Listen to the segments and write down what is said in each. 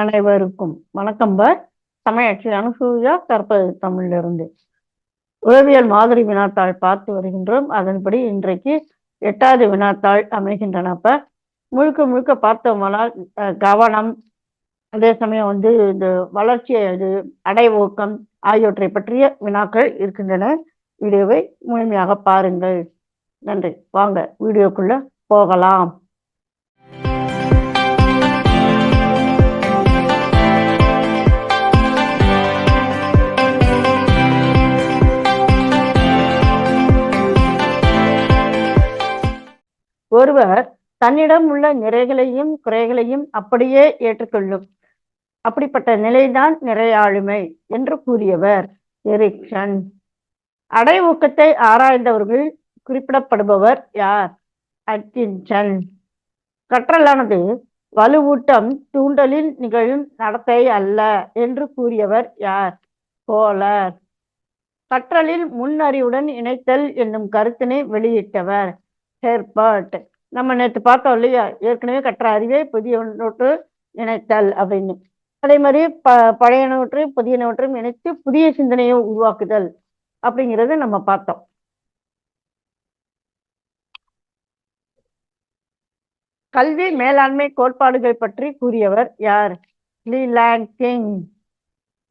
அனைவருக்கும் வணக்கம் பார் சமயாட்சி அனுசூயா கற்பது தமிழிலிருந்து. உளவியல் மாதிரி வினாத்தாள் பார்த்து வருகின்றோம். அதன்படி இன்றைக்கு எட்டாவது வினாத்தாள் அமைகின்றன அப்ப முழுக்க முழுக்க பார்த்தோம்னால் கவனம் அதே சமயம் வந்து இந்த வளர்ச்சி இது அடைவோக்கம் ஆகியவற்றை பற்றிய வினாக்கள் இருக்கின்றன. வீடியோவை முழுமையாக பாருங்கள். நன்றி. வாங்க வீடியோக்குள்ள போகலாம். ஒருவர் தன்னிடம் உள்ள நிறைகளையும் குறைகளையும் அப்படியே ஏற்றுக்கொள்ளும். அப்படிப்பட்ட நிலைதான் நிறையாளுமை என்று கூறியவர் எரிக்சன் அடைவூக்கத்தை ஆராய்ந்தவர்கள் குறிப்பிடப்படுபவர் யார்? அட்கின்சன். கற்றலானது வலுவூட்டம் தூண்டலில் நிகழும் நடத்தை அல்ல என்று கூறியவர் யார்? கோலர். கற்றலில் முன்னறிவுடன் இணைத்தல் என்னும் கருத்தினை வெளியிட்டவர் ஹெர்பர்ட். நம்ம நேற்று பார்த்தோம் இல்லையா? ஏற்கனவே கற்ற அறிவை புதிய நோட்டு இணைத்தல் அப்படின்னு. அதே மாதிரி ப பழைய நோற்றையும் புதிய நோற்றையும் இணைத்து புதிய சிந்தனையை உருவாக்குதல் அப்படிங்கிறத நம்ம பார்த்தோம். கல்வி மேலாண்மை கோட்பாடுகள் பற்றி கூறியவர் யார்? Leland King.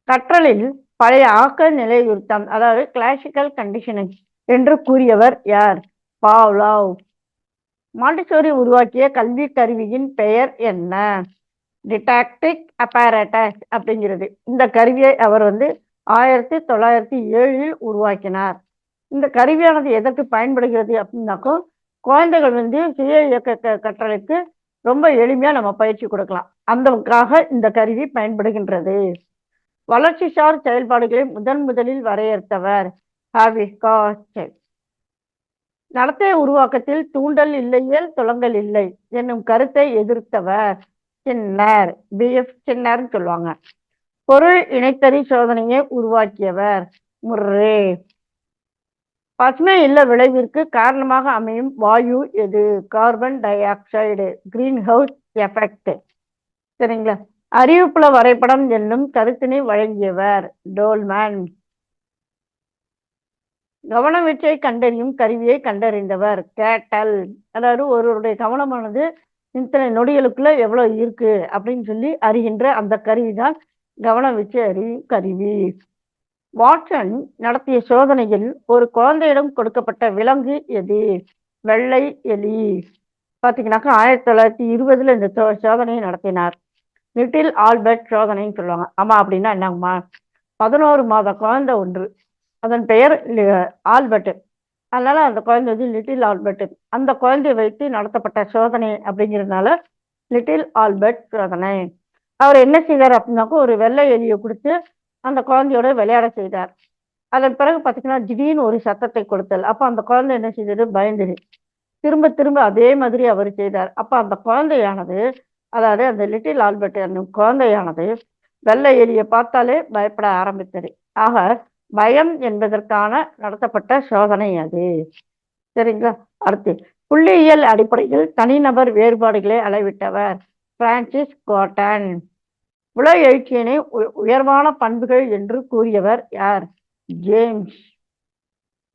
கற்றலில் பழைய ஆக்க நிலையுறுத்தம் அதாவது கிளாசிக்கல் கண்டிஷனிங் என்று கூறியவர் யார்? பாவ்லாவ் மாண்டிசோரி உருவாக்கிய கல்வி கருவியின் பெயர் என்ன? டிடாக்டிக் அப்பாரட்டஸ் அப்படிங்கிறது. இந்த கருவியை அவர் வந்து ஆயிரத்தி தொள்ளாயிரத்தி ஏழில் உருவாக்கினார். இந்த கருவியானது எதற்கு பயன்படுகிறது அப்படின்னாக்கோ குழந்தைகள் வந்து சுய இயக்க கற்றலுக்கு ரொம்ப எளிமையா நம்ம பயிற்சி கொடுக்கலாம். அந்தக்காக இந்த கருவி பயன்படுகின்றது. வளர்ச்சிசார் செயல்பாடுகளை முதன் முதலில் வரையறுத்தவர். ஹாவி காஸ்ட் நடத்தை உருவாக்கத்தில் தூண்டல் இல்லையேல் துலங்கல் இல்லை என்னும் கருத்தை எதிர்த்தவர் சின்னர் பிஎஃப் சின்னர்னு சொல்லுவாங்க. பொருள் இணைத்தறி சோதனையை உருவாக்கியவர் முர்ரே. பசுமை இல்ல விளைவிற்கு காரணமாக அமையும் வாயு எது? Carbon dioxide greenhouse effect. சரிங்களா? அறிவிப்புல வரைபடம் என்னும் கருத்தினை வழங்கியவர் டோல்மேன். கவனவீச்சை கண்டறியும் கருவியை கண்டறிந்தவர் கேட்டல். அதாவது ஒருவருடைய கவனமானது இத்தனை நொடிகளுக்குள்ள எவ்வளவு இருக்கு அப்படின்னு சொல்லி அறிகின்ற அந்த கருவிதான் கவனவீச்சை அறியும் கருவி. வாட்சன் நடத்திய சோதனையில் ஒரு குழந்தையிடம் கொடுக்கப்பட்ட விலங்கு எது? வெள்ளை எலி. பாத்தீங்கன்னாக்கா ஆயிரத்தி தொள்ளாயிரத்தி இருபதுல இந்த சோ- சோதனையை நடத்தினார். லிட்டில் ஆல்பர்ட் சோதனைன்னு சொல்லுவாங்க. ஆமா அப்படின்னா என்னங்கம்மா? பதினோரு மாத குழந்தை ஒன்று. அதன் பெயர் ஆல்பர்ட். அதனால அந்த குழந்தை வந்து லிட்டில் ஆல்பர்ட். அந்த குழந்தை வைத்து நடத்தப்பட்ட சோதனை அப்படிங்கிறதுனால லிட்டில் ஆல்பர்ட் சோதனை. அவர் என்ன செய்தார் அப்படின்னாக்கா ஒரு வெள்ளை எலியை கொடுத்து அந்த குழந்தையோட விளையாட செய்தார். அதன் பிறகு பார்த்தீங்கன்னா திடீர்னு ஒரு சத்தத்தை கொடுத்தல். அப்போ அந்த குழந்தை என்ன செய்தது? பயந்தது. திரும்ப திரும்ப அதே மாதிரி அவர் செய்தார். அப்போ அந்த குழந்தையானது அதாவது அந்த லிட்டில் ஆல்பர்ட் என்னும் குழந்தையானது வெள்ளை எலியை பார்த்தாலே பயப்பட ஆரம்பித்தது. ஆக பயம் என்பதற்கான நடத்தப்பட்ட சோதனை அது. சரிங்களா? அடுத்து புள்ளியியல் அடிப்படையில் தனிநபர் வேறுபாடுகளை அளவிட்டவர் பிரான்சிஸ் கோட்டன். உலக எழுச்சியினை உயர்வான பண்புகள் என்று கூறியவர் யார்? ஜேம்ஸ்.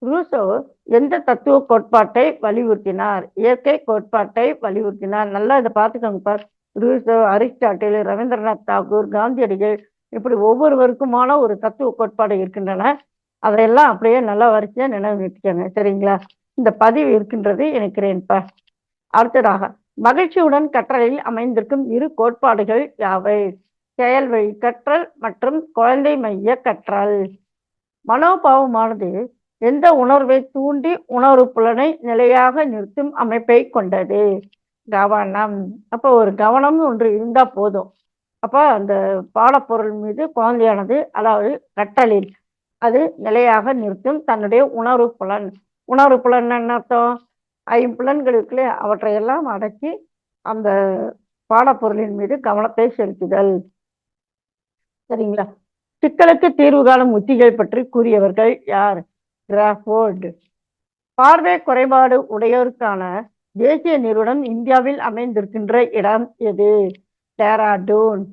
ரூசோ எந்த தத்துவ கோட்பாட்டை வலியுறுத்தினார்? இயற்கை கோட்பாட்டை வலியுறுத்தினார். நல்லா இதை பார்த்துக்கோங்க பார். ரூசோ அரிஸ்டாட்டில் ரவீந்திரநாத் தாகூர் காந்தியடிகள் இப்படி ஒவ்வொருவருக்குமான ஒரு தத்துவ கோட்பாடு இருக்கின்றன. அதையெல்லாம் அப்படியே நல்லா வரிசையா நினைவு நிறுத்திக்கோங்க. சரிங்களா? இந்த பதிவு இருக்கின்றது இணைக்கிறேன்ப்பா. அடுத்ததாக மகிழ்ச்சியுடன் கற்றலில் அமைந்திருக்கும் இரு கோட்பாடுகள் யாவை? செயல் வழி கற்றல் மற்றும் குழந்தை மைய கற்றல். மனோபாவமானது எந்த உணர்வை தூண்டி உணர்வு புலனை நிலையாக நிறுத்தும் அமைப்பை கொண்டது. கவனம். அப்போ ஒரு கவனம் ஒன்று இருந்தா போதும். அப்போ அந்த பாடப்பொருள் மீது குழந்தையானது அதாவது கட்டளில் அது நிலையாக நிறுத்தும் தன்னுடைய உணர்வு புலன். உணர்வு புலன் என்ன அர்த்தம்? ஐம்புலன்கள் ஐம்புலன்களுக்குள்ளே அவற்றையெல்லாம் அடக்கி அந்த பாடப்பொருளின் மீது கவனத்தை செலுத்துதல். சரிங்களா? சிக்கலுக்கு தீர்வு காணும் உத்திகள் பற்றி கூறியவர்கள் யார்? கிராஃபோர்டு. பார்வை குறைபாடு உடையோருக்கான தேசிய நிறுவனம் இந்தியாவில் அமைந்திருக்கின்ற இடம் எது? டேராடூன்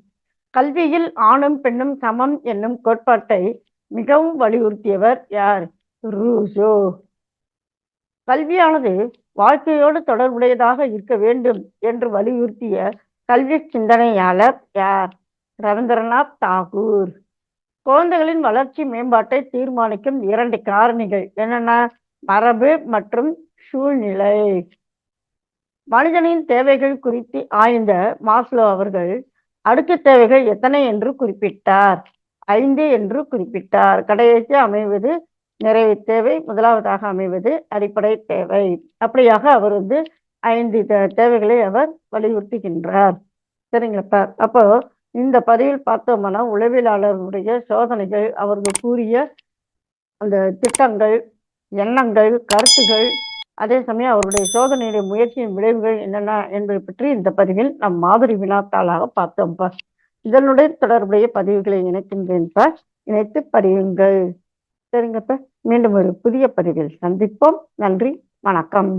கல்வியில் ஆணும் பெண்ணும் சமம் என்னும் கோட்பாட்டை மிகவும் வலியுறுத்தியவர் யார்? ரூசோ. கல்வியானது வாழ்க்கையோடு தொடர்புடையதாக இருக்க வேண்டும் என்று வலியுறுத்திய கல்வி சிந்தனையாளர் யார்? ரவீந்திரநாத் தாகூர். குழந்தைகளின் வளர்ச்சி மேம்பாட்டை தீர்மானிக்கும் இரண்டு காரணிகள் என்னென்ன மரபு மற்றும் சூழ்நிலை. மனிதனின் தேவைகள் குறித்து ஆய்ந்த மாஸ்லோ அவர்கள் அடுக்கு தேவைகள் எத்தனை என்று குறிப்பிட்டார். ஐந்து என்று குறிப்பிட்டார். கடைசி அமைவது நிறைவு தேவை முதலாவதாக அமைவது அடிப்படை தேவை. அப்படியாக அவர் வந்து ஐந்து தே- தேவைகளை அவர் வலியுறுத்துகின்றார். சரிங்களப்பா அப்போ இந்த பதிவில் பார்த்தோம்னா உளவியலாளர்களுடைய சோதனைகள் அவர்கள் கூறிய அந்த திட்டங்கள் எண்ணங்கள் கருத்துகள் அதே சமயம் அவருடைய சோதனையுடைய முயற்சியின் விளைவுகள் என்னென்ன என்பதை பற்றி இந்த பதிவில் நம் மாதிரி வினாத்தாளாக பார்த்தோம்ப்பா இதனுடன் தொடர்புடைய பதிவுகளை இணைக்கின்றேன் பா. இணைத்து பதிவுங்கள் சரிங்கப்பா மீண்டும் ஒரு புதிய பதிவில் சந்திப்போம். நன்றி. வணக்கம்.